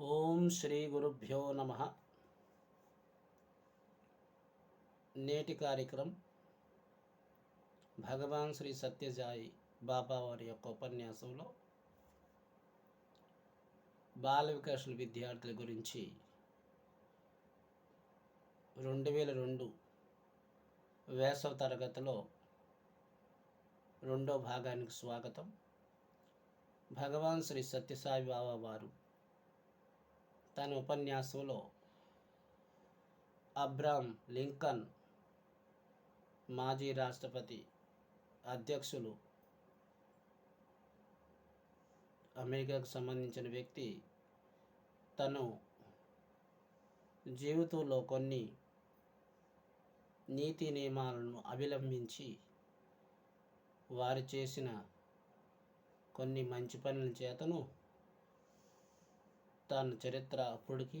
ఓం శ్రీ గురుభ్యో నమ. నేటి కార్యక్రమం భగవాన్ శ్రీ సత్యసాయి బాబా వారి యొక్క ఉపన్యాసంలో బాల వికాసుల విద్యార్థుల గురించి రెండు వేల రెండు వేసవ తరగతిలో రెండో భాగానికి స్వాగతం. భగవాన్ శ్రీ సత్యసాయి బాబా వారు తన ఉపన్యాసంలో అబ్రామ్ లింకన్ మాజీ రాష్ట్రపతి అధ్యక్షులు అమెరికాకు సంబంధించిన వ్యక్తి తను జీవితంలో కొన్ని నీతి నియమాలను అవలంబించి వారు చేసిన కొన్ని మంచి పనుల చేతను తన చరిత్ర అప్పటికి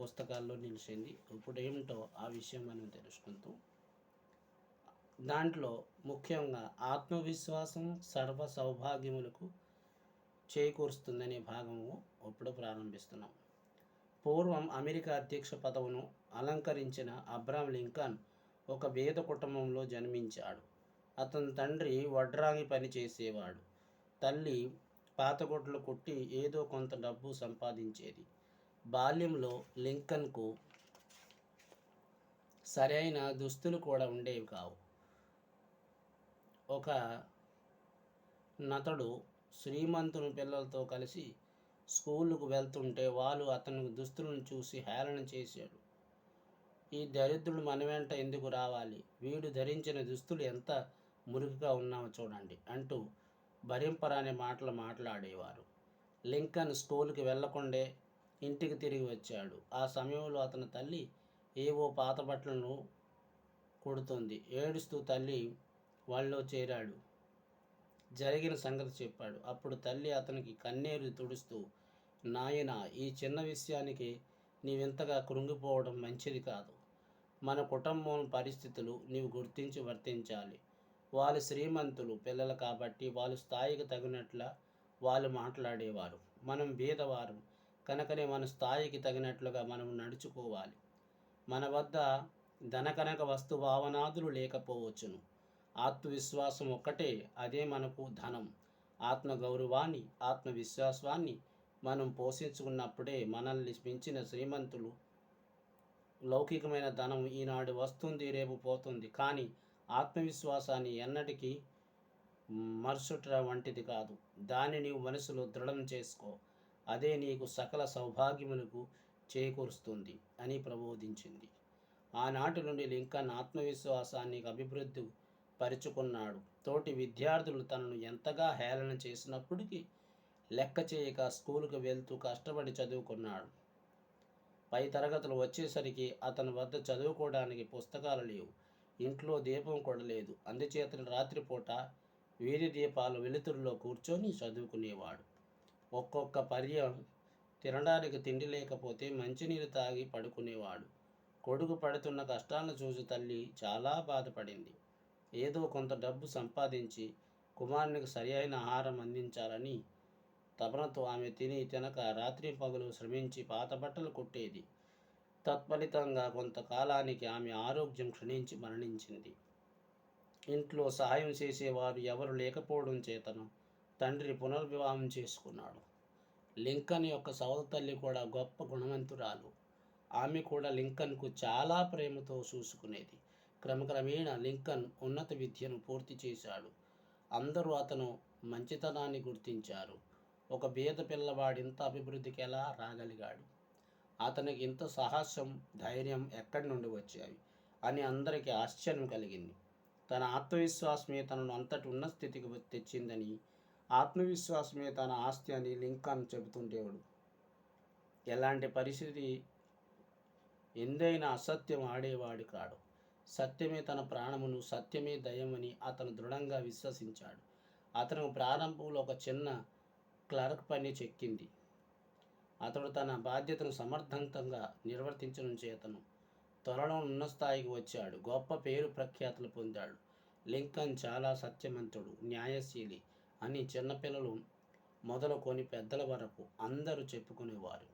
పుస్తకాల్లో నిలిచింది. ఇప్పుడు ఏమిటో ఆ విషయం మనం తెలుసుకుంటూ దాంట్లో ముఖ్యంగా ఆత్మవిశ్వాసం సర్వ సౌభాగ్యములకు చేకూరుస్తుందనే భాగము ఇప్పుడు ప్రారంభిస్తున్నాం. పూర్వం అమెరికా అధ్యక్ష పదవును అలంకరించిన అబ్రామ్ లింకన్ ఒక వేద కుటుంబంలో జన్మించాడు. అతని తండ్రి వడ్రాంగి పని చేసేవాడు తల్లి పాతగొడ్లు కొట్టి ఏదో కొంత డబ్బు సంపాదించేది. బాల్యంలో లింకన్కు సరైన దుస్తులు కూడా ఉండేవి కావు. ఒక నతడు శ్రీమంతుని పిల్లలతో కలిసి స్కూలుకు వెళ్తుంటే వాళ్ళు అతను దుస్తులను చూసి హేళన చేశాడు. ఈ దరిద్రుడు మన వెంట ఎందుకు రావాలి? వీడు ధరించిన దుస్తులు ఎంత మురికిగా ఉన్నామో చూడండి అంటూ భరింపరాని మాటలు మాట్లాడేవారు. లింకన్ స్కూల్కి వెళ్ళకుండే ఇంటికి తిరిగి వచ్చాడు. ఆ సమయంలో అతని తల్లి ఏవో పాత బట్టలను కొడుతుంది. ఏడుస్తూ తల్లి వాళ్ళలో చేరాడు. జరిగిన సంగతి చెప్పాడు. అప్పుడు తల్లి అతనికి కన్నీరు తుడుస్తూ నాయన ఈ చిన్న విషయానికి నీవింతగా కృంగిపోవడం మంచిది కాదు. మన కుటుంబం పరిస్థితులు నీవు గుర్తించి వర్తించాలి. వాళ్ళు శ్రీమంతులు పిల్లలు కాబట్టి వాళ్ళు స్థాయికి తగినట్ల వాళ్ళు మాట్లాడేవారు. మనం బీదవారు కనుకనే మన స్థాయికి తగినట్లుగా మనం నడుచుకోవాలి. మన వద్ద ధనకనక వస్తు భావనాదులు లేకపోవచ్చును. ఆత్మవిశ్వాసం ఒక్కటే అదే మనకు ధనం. ఆత్మగౌరవాన్ని ఆత్మవిశ్వాసాన్ని మనం పోషించుకున్నప్పుడే మనల్ని మించిన శ్రీమంతులు లౌకికమైన ధనం ఈనాడు వస్తుంది రేపు పోతుంది. కానీ ఆత్మవిశ్వాసాన్ని ఎన్నటికీ మరుసుట వంటిది కాదు. దాన్ని నీవు మనసులో దృఢం చేసుకో. అదే నీకు సకల సౌభాగ్యములకు చేకూరుస్తుంది అని ప్రబోధించింది ఆనాటి నుండి లింకన్ ఆత్మవిశ్వాసాన్ని అభివృద్ధి పరుచుకున్నాడు. తోటి విద్యార్థులు తనను ఎంతగా హేళన చేసినప్పటికీ లెక్క చేయక స్కూలుకు వెళ్తూ కష్టపడి చదువుకున్నాడు. పై తరగతులు వచ్చేసరికి అతని వద్ద చదువుకోవడానికి పుస్తకాలు లేవు. ఇంట్లో దీపం కూడా లేదు. రాత్రిపూట వీధి దీపాలు వెలుతురులో కూర్చొని చదువుకునేవాడు. ఒక్కొక్క పర్యం తినడానికి తిండి లేకపోతే మంచినీరు తాగి పడుకునేవాడు. కొడుకు పడుతున్న కష్టాలను చూసి తల్లి చాలా బాధపడింది. ఏదో కొంత డబ్బు సంపాదించి కుమారునికి సరి అయిన ఆహారం అందించాలని తపనతో ఆమె తిని తినక రాత్రి పగులు శ్రమించి పాత బట్టలు కుట్టేది. తత్ఫలితంగా కొంతకాలానికి ఆమె ఆరోగ్యం క్షీణించి మరణించింది. ఇంట్లో సహాయం చేసేవారు ఎవరు లేకపోవడం చేతను తండ్రి పునర్వివాహం చేసుకున్నాడు. లింకన్ యొక్క సోదర తల్లి కూడా గొప్ప గుణవంతురాలు. ఆమె కూడా లింకన్కు చాలా ప్రేమతో చూసుకునేది. క్రమక్రమేణా లింకన్ ఉన్నత విద్యను పూర్తి చేశాడు. అందరూ అతను మంచితనాన్ని గుర్తించారు. ఒక బీద పిల్లవాడింత అభివృద్ధికి ఎలా రాగలిగాడు? అతనికి ఇంత సాహసం ధైర్యం ఎక్కడి నుండి వచ్చాయి అని అందరికీ ఆశ్చర్యం కలిగింది. తన ఆత్మవిశ్వాసమే తనను అంతటి ఉన్న స్థితికి తెచ్చిందని ఆత్మవిశ్వాసమే తన ఆస్తి అని లింకన్ చెబుతుండేవాడు. ఎలాంటి పరిస్థితి? ఎందైనా అసత్యం ఆడేవాడు కాడు. సత్యమే తన ప్రాణమును సత్యమే దయమని అతను దృఢంగా విశ్వసించాడు. అతను ప్రారంభంలో ఒక చిన్న క్లర్క్ పని చెక్కింది. అతడు తన బాధ్యతను సమర్థవంతంగా నిర్వర్తించడం చేతను త్వరలో ఉన్న స్థాయికి వచ్చాడు. గొప్ప పేరు ప్రఖ్యాతులు పొందాడు. లింకన్ చాలా సత్యవంతుడు న్యాయశీలి అని చిన్నపిల్లలు మొదలుకొని పెద్దల వరకు అందరూ చెప్పుకునేవారు.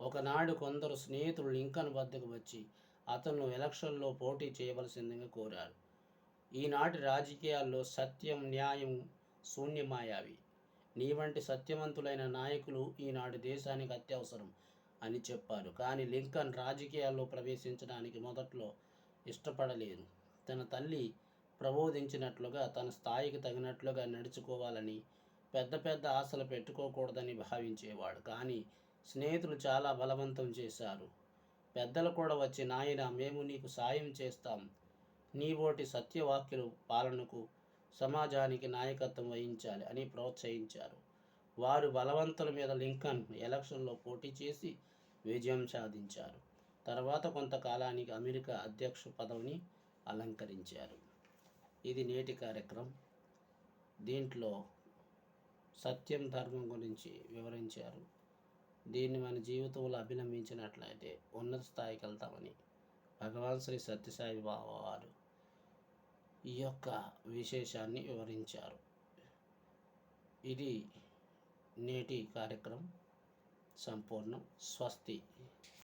ఒకనాడు కొందరు స్నేహితులు లింకన్ వద్దకు వచ్చి అతను ఎలక్షన్లో పోటీ చేయవలసిందిగా కోరారు. ఈనాటి రాజకీయాల్లో సత్యం న్యాయం శూన్యమాయావి. నీ వంటి సత్యవంతులైన నాయకులు ఈనాడు దేశానికి అత్యవసరం అని చెప్పారు. కానీ లింకన్ రాజకీయాల్లో ప్రవేశించడానికి మొదట్లో ఇష్టపడలేదు. తన తల్లి ప్రబోధించినట్లుగా తన స్థాయికి తగినట్లుగా నడుచుకోవాలని పెద్ద పెద్ద ఆశలు పెట్టుకోకూడదని భావించేవాడు. కానీ స్నేహితులు చాలా బలవంతం చేశారు. పెద్దలు కూడా వచ్చి నాయన మేము నీకు సాయం చేస్తాం. నీ ఓటి సత్యవాక్యులు పాలనకు సమాజానికి నాయకత్వం వహించాలి అని ప్రోత్సహించారు. వారు బలవంతుల మీద లింకన్ ఎలక్షన్లో పోటీ చేసి విజయం సాధించారు. తర్వాత కొంతకాలానికి అమెరికా అధ్యక్ష పదవిని అలంకరించారు. ఇది నేటి కార్యక్రమం. దీంట్లో సత్యం ధర్మం గురించి వివరించారు. దీన్ని మన జీవితంలో అభినంబించినట్లయితే ఉన్నత స్థాయికి వెళ్తామని భగవాన్ శ్రీ సత్యసాయి బాబా వారు ఈ యొక్క విశేషాన్ని వివరించారు. ఇది నేటి కార్యక్రమం. సంపూర్ణం స్వస్తి.